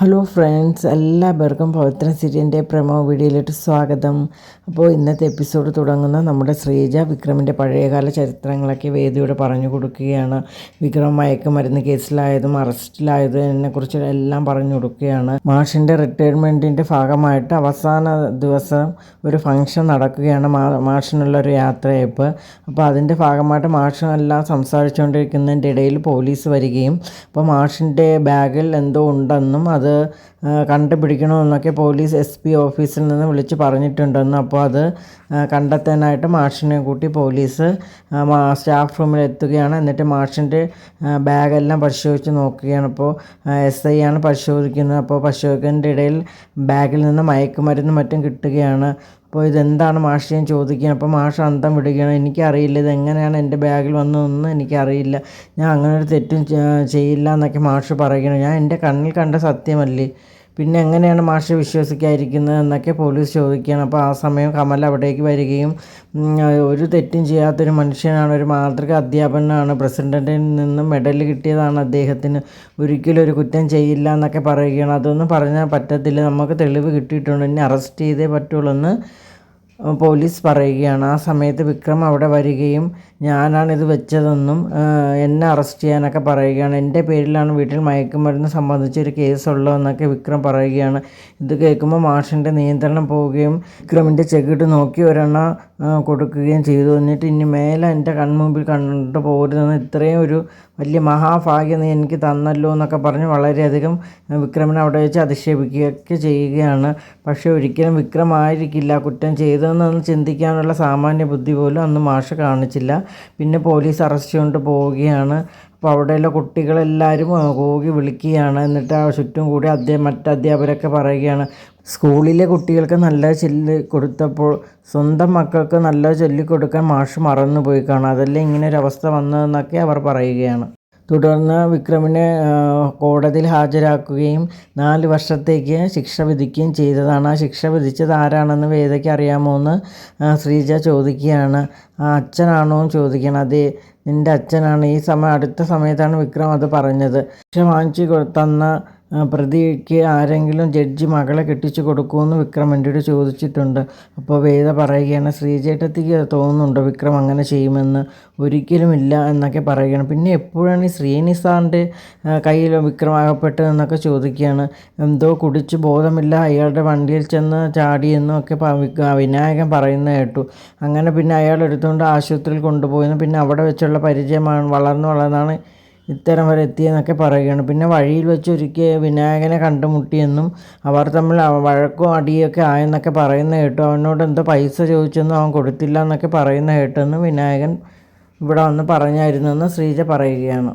Hello friends എല്ലാവർക്കും പവിത്ര സിരിയന്റെ promo വീഡിയോയിലോട്ട് സ്വാഗതം. അപ്പോൾ ഇന്നത്തെ എപ്പിസോഡ് തുടങ്ങുന്ന നമ്മുടെ ശ്രീജ വിക്രമിന്റെ പഴയകാല ചരിത്രങ്ങളൊക്കെ വേദിയോട് പറഞ്ഞു കൊടുക്കുകയാണ്. വിക്രം മയക്കുമരുന്ന് കേസിലായതും അറസ്റ്റിലായതും കുറിച്ച് എല്ലാം പറഞ്ഞു കൊടുക്കുകയാണ്. മാഷിന്റെ റിട്ടയർമെന്റിന്റെ ഭാഗമായിട്ട് അവസാന ദിവസം ഒരു ഫംഗ്ഷൻ നടക്കുകയാണ് മാഷിനുള്ള ഒരു യാത്രയപ്പ്. അപ്പോൾ അതിന്റെ ഭാഗമായിട്ട് മാഷെല്ലാം സംസാരിച്ചുകൊണ്ടിരിക്കുന്നതിന്റെ ഇടയിൽ പോലീസ് വരികയും അപ്പോൾ മാഷിന്റെ ബാഗിൽ എന്തോ ഉണ്ടെന്നും അത് കണ്ടുപിടിക്കണമെന്നൊക്കെ പോലീസ് എസ് പി ഓഫീസിൽ നിന്ന് വിളിച്ച് പറഞ്ഞിട്ടുണ്ടെന്ന്. അപ്പോൾ അത് കണ്ടെത്താനായിട്ട് മാഷിനെ കൂട്ടി പോലീസ് സ്റ്റാഫ് റൂമിൽ എത്തുകയാണ്. എന്നിട്ട് മാഷിന്റെ ബാഗെല്ലാം പരിശോധിച്ച് നോക്കുകയാണ്. അപ്പോൾ എസ് ഐ ആണ് പരിശോധിക്കുന്നത്. അപ്പോൾ പരിശോധിക്കുന്നതിന്റെ ഇടയിൽ ബാഗിൽ നിന്ന് മയക്കുമരുന്നും മറ്റും കിട്ടുകയാണ്. അപ്പോൾ ഇതെന്താണ് മാഷ് ഞാൻ ചോദിക്കുകയാണ് അപ്പോൾ മാഷ് അന്തം വിടുകയാണ്. എനിക്കറിയില്ല ഇതെങ്ങനെയാണ് എന്റെ ബാഗിൽ വന്നതെന്ന് എനിക്കറിയില്ല. ഞാൻ അങ്ങനെ ഒരു തെറ്റും ചെയ്യില്ല എന്നൊക്കെ മാഷ് പറയുകയാണ്. ഞാൻ എന്റെ കണ്ണിൽ കണ്ട സത്യമല്ലേ? പിന്നെ എങ്ങനെയാണ് മാഷ് വിശ്വസിക്കാതിരിക്കുന്നത് എന്നൊക്കെ പോലീസ് ചോദിക്കുകയാണ്. അപ്പോൾ ആ സമയം കമൽ അവിടേക്ക് വരികയും ഒരു തെറ്റും ചെയ്യാത്തൊരു മനുഷ്യനാണ് ഒരു മാതൃക അധ്യാപകനാണ് പ്രസിഡന്റിൽ നിന്നും മെഡൽ കിട്ടിയതാണ് അദ്ദേഹത്തിന് ഒരിക്കലും ഒരു കുറ്റം ചെയ്യില്ല എന്നൊക്കെ പറയുകയാണ്. അതൊന്നും പറഞ്ഞാൽ പറ്റത്തില്ല. നമുക്ക് തെളിവ് കിട്ടിയിട്ടുണ്ട്. ഇനി അറസ്റ്റ് ചെയ്തേ പറ്റുള്ളൂ എന്ന് പോലീസ് പറയുകയാണ് ആ സമയത്ത് വിക്രം അവിടെ വരികയും ഞാനാണ് ഇത് വെച്ചതെന്നും എന്നെ അറസ്റ്റ് ചെയ്യാനൊക്കെ പറയുകയാണ്. എന്റെ പേരിലാണ് വീട്ടിൽ മയക്കുമരുന്ന് സംബന്ധിച്ചൊരു കേസുള്ളതെന്നൊക്കെ വിക്രം പറയുകയാണ്. ഇത് കേൾക്കുമ്പോൾ മാഷിന്റെ നിയന്ത്രണം പോവുകയും വിക്രമിന്റെ ചെകിട്ട് നോക്കി ഒരെണ്ണ കൊടുക്കുകയും ചെയ്തു. എന്നിട്ട് ഇനി മേലെ എന്റെ കൺമുമ്പിൽ കണ്ടിട്ട് പോരുതെന്ന് ഇത്രയും ഒരു വലിയ മഹാഭാഗ്യം നീ എനിക്ക് തന്നല്ലോ എന്നൊക്കെ പറഞ്ഞ് വളരെയധികം വിക്രമിനെ അവിടെ വെച്ച് അധിക്ഷേപിക്കുകയൊക്കെ ചെയ്യുകയാണ്. പക്ഷേ ഒരിക്കലും വിക്രമായിരിക്കില്ല കുറ്റം ചെയ്തതെന്നൊന്ന് ചിന്തിക്കാനുള്ള സാമാന്യ ബുദ്ധി പോലും അന്ന് മാഷ കാണിച്ചില്ല. പിന്നെ പോലീസ് അറസ്റ്റ് കൊണ്ട് പോവുകയാണ്. അപ്പോൾ അവിടെയുള്ള കുട്ടികളെല്ലാവരും കൂകി വിളിക്കുകയാണ്. എന്നിട്ട് ആ ചുറ്റും കൂടി അധ്യ മറ്റ് അധ്യാപകരൊക്കെ പറയുകയാണ്. സ്കൂളിലെ കുട്ടികൾക്ക് നല്ല ചൊല്ലി കൊടുത്തപ്പോൾ സ്വന്തം മക്കൾക്ക് നല്ല ചൊല്ലിക്കൊടുക്കാൻ മാഷ് മറന്നുപോയി കാണാം. അതല്ലേ ഇങ്ങനെ ഒരു അവസ്ഥ വന്നതെന്നൊക്കെ അവർ പറയുകയാണ്. തുടർന്ന് വിക്രമിനെ കോടതിയിൽ ഹാജരാക്കുകയും നാല് വർഷത്തേക്ക് ശിക്ഷ വിധിക്കുകയും ചെയ്തതാണ്. ആ ശിക്ഷ വിധിച്ചത് ആരാണെന്ന് വേദയ്ക്ക് അറിയാമോ എന്ന് ശ്രീജ ചോദിക്കുകയാണ്. ആ അച്ഛനാണോ എന്ന് ചോദിക്കണം അതെ നിന്റെ അച്ഛനാണ്. ഈ സമയം അടുത്ത സമയത്താണ് വിക്രം അത് പറഞ്ഞത്. ശിക്ഷ വാങ്ങിച്ചു തന്ന പ്രതിക്ക് ആരെങ്കിലും ജഡ്ജി മകളെ കെട്ടിച്ചു കൊടുക്കുമെന്ന് വിക്രം എന്റെ ചോദിച്ചിട്ടുണ്ട്. അപ്പോൾ വേദ പറയുകയാണ് ശ്രീചേട്ടത്തിക്ക് തോന്നുന്നുണ്ടോ വിക്രം അങ്ങനെ ചെയ്യുമെന്ന്? ഒരിക്കലുമില്ല എന്നൊക്കെ പറയുകയാണ്. പിന്നെ എപ്പോഴാണ് ഈ ശ്രീനിസാറിന്റെ കയ്യിൽ വിക്രമാകപ്പെട്ടതെന്നൊക്കെ ചോദിക്കുകയാണ്. എന്തോ കുടിച്ച് ബോധമില്ല അയാളുടെ വണ്ടിയിൽ ചെന്ന് ചാടിയെന്നും ഒക്കെ വിനായകൻ പറയുന്നത് കേട്ടു. അങ്ങനെ പിന്നെ അയാൾ എടുത്തുകൊണ്ട് ആശുപത്രിയിൽ കൊണ്ടുപോയെന്ന് പിന്നെ അവിടെ വെച്ചുള്ള പരിചയമാണ് വളർന്നു വളർന്നാണ് ഇത്തരം വരെ എത്തിയെന്നൊക്കെ പറയുകയാണ്. പിന്നെ വഴിയിൽ വെച്ച് ഒരിക്കൽ വിനായകനെ കണ്ടുമുട്ടിയെന്നും അവർ തമ്മിൽ വഴക്കും അടിയൊക്കെ ആയെന്നൊക്കെ പറയുന്ന കേട്ടു. അവനോട് എന്തോ പൈസ ചോദിച്ചെന്നും അവൻ കൊടുത്തില്ല എന്നൊക്കെ പറയുന്ന കേട്ടെന്നും വിനായകൻ ഇവിടെ വന്ന് പറഞ്ഞായിരുന്നെന്ന് ശ്രീജ പറയുകയാണ്.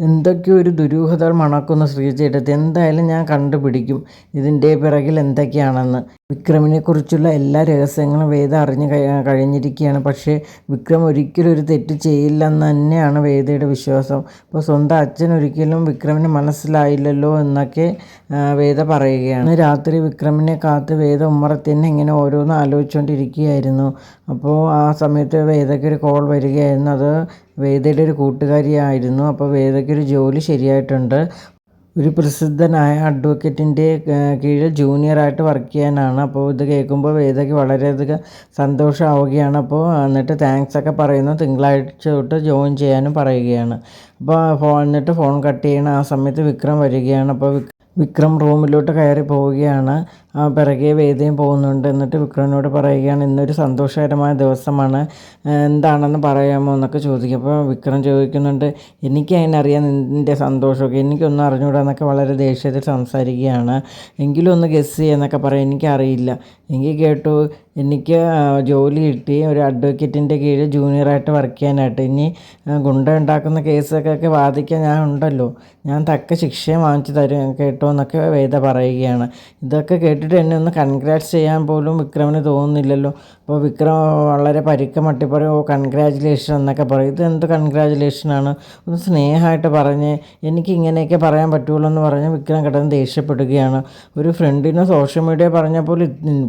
എന്തൊക്കെയോ ഒരു ദുരൂഹതകൾ മണക്കുന്ന ശ്രീജയുടെ എന്തായാലും ഞാൻ കണ്ടുപിടിക്കും. ഇതിന്റെ പിറകിൽ എന്തൊക്കെയാണെന്ന്. വിക്രമിനെക്കുറിച്ചുള്ള എല്ലാ രഹസ്യങ്ങളും വേദ അറിഞ്ഞു കഴിഞ്ഞിരിക്കുകയാണ്. പക്ഷേ വിക്രം ഒരിക്കലും ഒരു തെറ്റ് ചെയ്യില്ലെന്ന് തന്നെയാണ് വേദയുടെ വിശ്വാസം. അപ്പോൾ സ്വന്തം അച്ഛൻ ഒരിക്കലും വിക്രമിന് മനസ്സിലായില്ലല്ലോ എന്നൊക്കെ വേദ പറയുകയാണ്. രാത്രി വിക്രമിനെ കാത്ത് വേദ ഉമ്മറത്തിനെ ഇങ്ങനെ ഓരോന്ന് ആലോചിച്ചുകൊണ്ടിരിക്കുകയായിരുന്നു അപ്പോൾ ആ സമയത്ത് വേദയ്ക്ക് ഒരു കോൾ വരികയായിരുന്നു. അത് വേദയുടെ ഒരു കൂട്ടുകാരിയായിരുന്നു. അപ്പോൾ വേദയ്ക്ക് ഒരു ജോലി ശരിയായിട്ടുണ്ട്. ഒരു പ്രസിദ്ധനായ അഡ്വക്കേറ്റിന്റെ കീഴിൽ ജൂനിയറായിട്ട് വർക്ക് ചെയ്യാനാണ്. അപ്പോൾ ഇത് കേൾക്കുമ്പോൾ വേദയ്ക്ക് വളരെയധികം സന്തോഷമാവുകയാണ്. അപ്പോൾ എന്നിട്ട് താങ്ക്സ് ഒക്കെ പറയുന്നു. തിങ്കളാഴ്ച തൊട്ട് ജോയിൻ ചെയ്യാനും പറയുകയാണ്. അപ്പോൾ ഫോൺ എന്നിട്ട് ഫോൺ കട്ട് ചെയ്യണം. ആ സമയത്ത് വിക്രം വരികയാണ്. അപ്പോൾ വിക്രം റൂമിലോട്ട് കയറി പോവുകയാണ്. പിറകെ വേദയും പോകുന്നുണ്ട് എന്നിട്ട് വിക്രമിനോട് പറയുകയാണ് ഇന്നൊരു സന്തോഷകരമായ ദിവസമാണ്. എന്താണെന്ന് പറയാമോ? എന്നൊക്കെ ചോദിക്കും. അപ്പോൾ വിക്രം ചോദിക്കുന്നുണ്ട് എനിക്ക് അതിനറിയാം എന്റെ സന്തോഷമൊക്കെ. എനിക്കൊന്നും അറിഞ്ഞുകൂടാ എന്നൊക്കെ വളരെ ദേഷ്യത്തിൽ സംസാരിക്കുകയാണ്. എങ്കിലും ഒന്ന് ഗസ് ചെയ്യുന്നൊക്കെ പറയാം. എനിക്കറിയില്ല. എനിക്ക് കേട്ടു എനിക്ക് ജോലി കിട്ടി. ഒരു അഡ്വക്കേറ്റിന്റെ കീഴിൽ ജൂനിയറായിട്ട് വർക്ക് ചെയ്യാനായിട്ട്. ഇനി ഗുണ്ട ഉണ്ടാക്കുന്ന കേസൊക്കെ വാദിക്കാൻ ഞാൻ ഉണ്ടല്ലോ. ഞാൻ തക്ക ശിക്ഷയും വാങ്ങിച്ചു തരും. കേട്ടോ എന്നൊക്കെ വേദ പറയുകയാണ്. ഇതൊക്കെ കേട്ടിട്ട് എന്നെ ഒന്ന് കൺഗ്രാറ്റ്സ് ചെയ്യാൻ പോലും വിക്രമിന് തോന്നുന്നില്ലല്ലോ. അപ്പോൾ വിക്രം വളരെ പരുക്ക മട്ടി പറയും ഓ കൺഗ്രാജുലേഷൻ എന്നൊക്കെ പറയും. ഇത് എന്ത് കൺഗ്രാജുലേഷനാണ് ഒന്ന് സ്നേഹമായിട്ട് പറഞ്ഞ് എനിക്ക് ഇങ്ങനെയൊക്കെ പറയാൻ പറ്റുള്ളൂ എന്ന് പറഞ്ഞ് വിക്രം കിടന്ന് ദേഷ്യപ്പെടുകയാണ്. ഒരു ഫ്രണ്ടിന് സോഷ്യൽ മീഡിയ പറഞ്ഞപ്പോൾ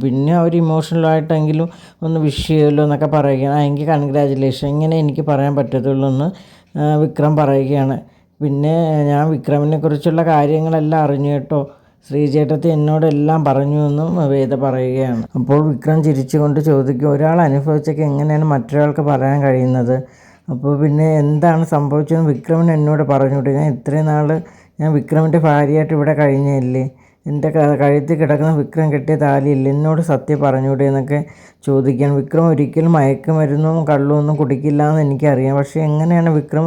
പിന്നെ അവർ ഇമോഷണലായിട്ടെങ്കിലും ഒന്ന് വിഷ് ചെയ്യുമല്ലോ എന്നൊക്കെ പറയുകയാണ്. എനിക്ക് കൺഗ്രാജുലേഷൻ ഇങ്ങനെ എനിക്ക് പറയാൻ പറ്റത്തുള്ളൂ എന്ന് വിക്രം പറയുകയാണ്. പിന്നെ ഞാൻ വിക്രമിനെ കുറിച്ചുള്ള കാര്യങ്ങളെല്ലാം അറിഞ്ഞു കേട്ടോ. ശ്രീചേട്ടത്തി എന്നോടെല്ലാം പറഞ്ഞു എന്നും വേദ പറയുകയാണ്. അപ്പോൾ വിക്രം ചിരിച്ചുകൊണ്ട് ചോദിക്കും ഒരാൾ അനുഭവിച്ചൊക്കെ എങ്ങനെയാണ് മറ്റൊരാൾക്ക് പറയാൻ കഴിയുന്നത്? അപ്പോൾ പിന്നെ എന്താണ് സംഭവിച്ചതെന്ന് വിക്രമൻ എന്നോട് പറഞ്ഞു ഞാൻ ഇത്രയും നാൾ ഞാൻ വിക്രമിന്റെ ഭാര്യയായിട്ട് ഇവിടെ കഴിഞ്ഞില്ലേ? എന്റെ കഴുത്തിൽ കിടക്കുന്ന വിക്രം കെട്ടിയ താലിയില്ല എന്നോട് സത്യം പറഞ്ഞൂടെ എന്നൊക്കെ ചോദിക്കാൻ. വിക്രം ഒരിക്കലും മയക്കുമരുന്നും കള്ളും ഒന്നും കുടിക്കില്ല എന്ന് എനിക്കറിയാം. പക്ഷേ എങ്ങനെയാണ് വിക്രം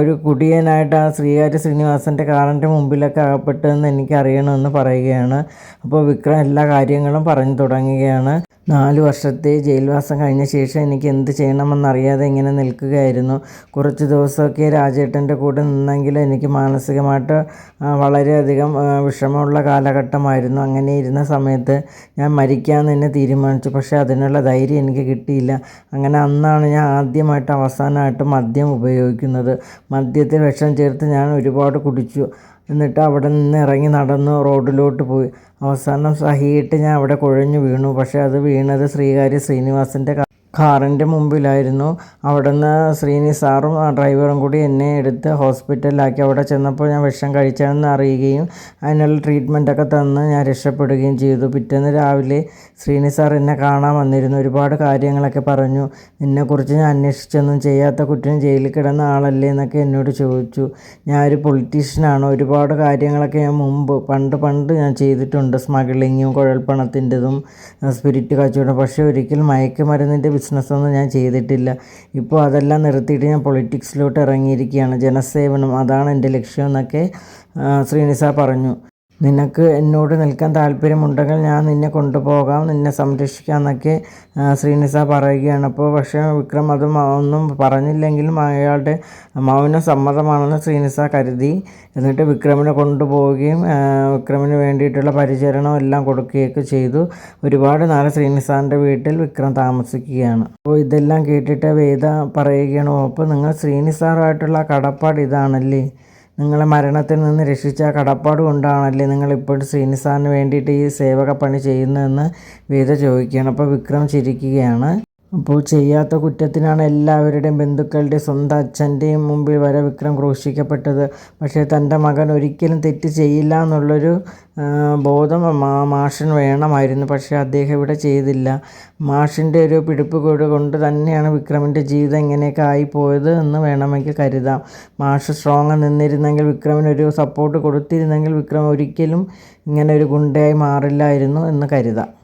ഒരു കുടിയനായിട്ട് ആ ശ്രീകാര്യ ശ്രീനിവാസന്റെ കാറിന്റെ മുമ്പിലൊക്കെ അകപ്പെട്ടതെന്ന് എനിക്കറിയണമെന്ന് പറയുകയാണ്. അപ്പോൾ വിക്രം എല്ലാ കാര്യങ്ങളും പറഞ്ഞു തുടങ്ങുകയാണ്. നാല് വർഷത്തെ ജയിൽവാസം കഴിഞ്ഞ ശേഷം എനിക്ക് എന്ത് ചെയ്യണമെന്നറിയാതെ ഇങ്ങനെ നിൽക്കുകയായിരുന്നു. കുറച്ച് ദിവസമൊക്കെ രാജേട്ടന്റെ കൂടെ നിന്നെങ്കിലും എനിക്ക് മാനസികമായിട്ട് വളരെയധികം വിഷമമുള്ള കാലഘട്ടമായിരുന്നു. അങ്ങനെ ഇരുന്ന സമയത്ത് ഞാൻ മരിക്കാൻ തന്നെ തീരുമാനിച്ചു. പക്ഷേ അതിനുള്ള ധൈര്യം എനിക്ക് കിട്ടിയില്ല. അങ്ങനെ അന്നാണ് ഞാൻ ആദ്യമായിട്ട് അവസാനമായിട്ട് മദ്യം ഉപയോഗിക്കുന്നത്. മദ്യത്തിൽ വിഷം ചേർത്ത് ഞാൻ ഒരുപാട് കുടിച്ചു. എന്നിട്ട് അവിടെ നിന്ന് ഇറങ്ങി നടന്ന് റോഡിലോട്ട് പോയി. അവസാനം സഹിയിട്ട് ഞാൻ അവിടെ കുഴഞ്ഞു വീണു. പക്ഷേ അത് വീണത് ശ്രീകാര്യ ശ്രീനിവാസന്റെ കാറിന്റെ മുമ്പിലായിരുന്നു. അവിടുന്ന് ശ്രീനി സാറും ആ ഡ്രൈവറും കൂടി എന്നെ എടുത്ത് ഹോസ്പിറ്റലിലാക്കി. അവിടെ ചെന്നപ്പോൾ ഞാൻ വിഷം കഴിച്ചാണെന്ന് അറിയുകയും അതിനുള്ള ട്രീറ്റ്മെന്റൊക്കെ തന്ന് ഞാൻ രക്ഷപ്പെടുകയും ചെയ്തു. പിറ്റേന്ന് രാവിലെ ശ്രീനി സാർ എന്നെ കാണാൻ വന്നിരുന്നു. ഒരുപാട് കാര്യങ്ങളൊക്കെ പറഞ്ഞു. എന്നെക്കുറിച്ച് ഞാൻ അന്വേഷിച്ചൊന്നും ചെയ്യാത്ത കുറ്റം ജയിലിൽ കിടന്ന ആളല്ലേ എന്നൊക്കെ എന്നോട് ചോദിച്ചു. ഞാൻ ഒരു പൊളിറ്റീഷ്യനാണ് ഒരുപാട് കാര്യങ്ങളൊക്കെ ഞാൻ മുമ്പ് പണ്ട് പണ്ട് ഞാൻ ചെയ്തിട്ടുണ്ട്. സ്മഗ്ലിങ്ങും കുഴൽപ്പണത്തിന്റെതും സ്പിരിറ്റ് കച്ചവടം. പക്ഷേ ഒരിക്കലും മയക്കുമരുന്നിന്റെ ബിസിനസ്സൊന്നും ഞാൻ ചെയ്തിട്ടില്ല. ഇപ്പോൾ അതെല്ലാം നിർത്തിയിട്ട് ഞാൻ പൊളിറ്റിക്സിലോട്ട് ഇറങ്ങിയിരിക്കുകയാണ്. ജനസേവനം അതാണ് എന്റെ ലക്ഷ്യം എന്നൊക്കെ ശ്രീനിസ പറഞ്ഞു. നിനക്ക് എന്നോട് നിൽക്കാൻ താല്പര്യമുണ്ടെങ്കിൽ ഞാൻ നിന്നെ കൊണ്ടുപോകാം നിന്നെ സംരക്ഷിക്കാം എന്നൊക്കെ ശ്രീനിസ പറയുകയാണ്. അപ്പോൾ പക്ഷേ വിക്രം അത് ഒന്നും പറഞ്ഞില്ലെങ്കിലും അയാളുടെ മൗന സമ്മതമാണെന്ന് ശ്രീനിസ കരുതി. എന്നിട്ട് വിക്രമിനെ കൊണ്ടുപോവുകയും വിക്രമിന് വേണ്ടിയിട്ടുള്ള പരിചരണം എല്ലാം കൊടുക്കുകയൊക്കെ ചെയ്തു. ഒരുപാട് നാളെ ശ്രീനിസാറിന്റെ വീട്ടിൽ വിക്രം താമസിക്കുകയാണ്. അപ്പോൾ ഇതെല്ലാം കേട്ടിട്ട് വേദ പറയുകയാണ് അപ്പോൾ നിങ്ങൾ ശ്രീനിസാറുമായിട്ടുള്ള കടപ്പാട് ഇതാണല്ലേ? നിങ്ങളെ മരണത്തിൽ നിന്ന് രക്ഷിച്ച കടപ്പാട് കൊണ്ടാണല്ലേ നിങ്ങളിപ്പോൾ ശ്രീനിസാറിന് വേണ്ടിയിട്ട് ഈ സേവക പണി ചെയ്യുന്നതെന്ന് വേദ ചോദിക്കുകയാണ്. അപ്പോൾ വിക്രം ചിരിക്കുകയാണ്. അപ്പോൾ ചെയ്യാത്ത കുറ്റത്തിനാണ് എല്ലാവരുടെയും ബന്ധുക്കളുടെ സ്വന്തം അച്ഛന്റെയും മുമ്പിൽ വരെ വിക്രം ക്രൂശിക്കപ്പെട്ടത്. പക്ഷേ തന്റെ മകൻ ഒരിക്കലും തെറ്റ് ചെയ്യില്ല എന്നുള്ളൊരു ബോധം മാഷിന് വേണമായിരുന്നു. പക്ഷേ അദ്ദേഹം ഇവിടെ ചെയ്തില്ല. മാഷിന്റെ ഒരു പിടിപ്പ് കൊണ്ട് തന്നെയാണ് വിക്രമിന്റെ ജീവിതം ഇങ്ങനെയൊക്കെ ആയിപ്പോയത് എന്ന് വേണമെങ്കിൽ കരുതാം. മാഷ് സ്ട്രോങ് നിന്നിരുന്നെങ്കിൽ വിക്രമിനൊരു സപ്പോർട്ട് കൊടുത്തിരുന്നെങ്കിൽ വിക്രം ഒരിക്കലും ഇങ്ങനെ ഒരു ഗുണ്ടയായി മാറില്ലായിരുന്നു എന്ന് കരുതാം.